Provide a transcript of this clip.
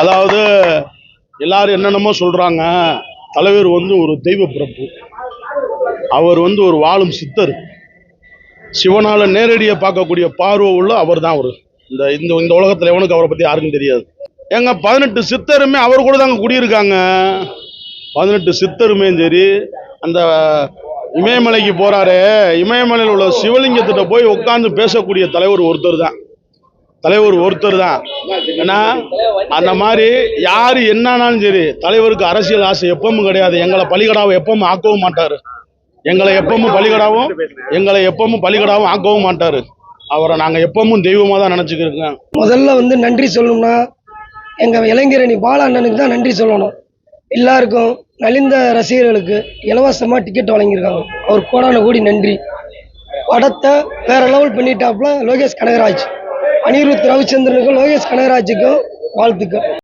அதாவது எல்லாரும் என்னென்னமோ சொல்கிறாங்க தலைவர் வந்து ஒரு தெய்வ பிறப்பு. அவர் வந்து ஒரு வாழும் சித்தர். சிவனால் நேரடியாக பார்க்கக்கூடிய பார்வை உள்ள அவர். தான் அவர் இந்த இந்த இந்த உலகத்தில் எவனுக்கு அவரை பற்றி யாருக்கும் தெரியாது. ஏங்க பதினெட்டு சித்தருமே அவர் கூட தாங்க குடியிருக்காங்க. பதினெட்டு சித்தருமே சரி அந்த இமயமலைக்கு போகிறாரு இமயமலையில் உள்ள சிவலிங்கத்திட்ட போய் உட்காந்து பேசக்கூடிய தலைவர் ஒருத்தர் தான் தலைவர் ஒருத்தர் தான். ஏன்னா அந்த மாதிரி யார் என்னன்னாலும் சரி தலைவருக்கு அரசியல் ஆசை எப்பவும் கிடையாது. எங்களை பலிகடாவை எப்பவும் ஆக்கவும் மாட்டார். எங்களை எப்பவும் பலிகடாவும் எங்களை எப்பவும் பலிகடாவும் ஆக்கவும் மாட்டார். அவரை நாங்கள் எப்பவும் தெய்வமாக தான் நினச்சிக்கிருக்கோம். முதல்ல வந்து நன்றி சொல்லணும்னா எங்கள் இளைஞரணி பால அண்ணனுக்கு தான் நன்றி சொல்லணும். எல்லாருக்கும் நலிந்த ரசிகர்களுக்கு இலவசமாக டிக்கெட் வழங்கியிருக்காங்க. அவர் கோடான கோடி நன்றி. படத்தை வேற லெவல் பண்ணிட்டாப்புல லோகேஷ் கனகராஜ். அனிருத் ரவிச்சந்திரனுக்கும் லோகேஷ் கனகராஜுக்கும் வாழ்த்துக்கள்.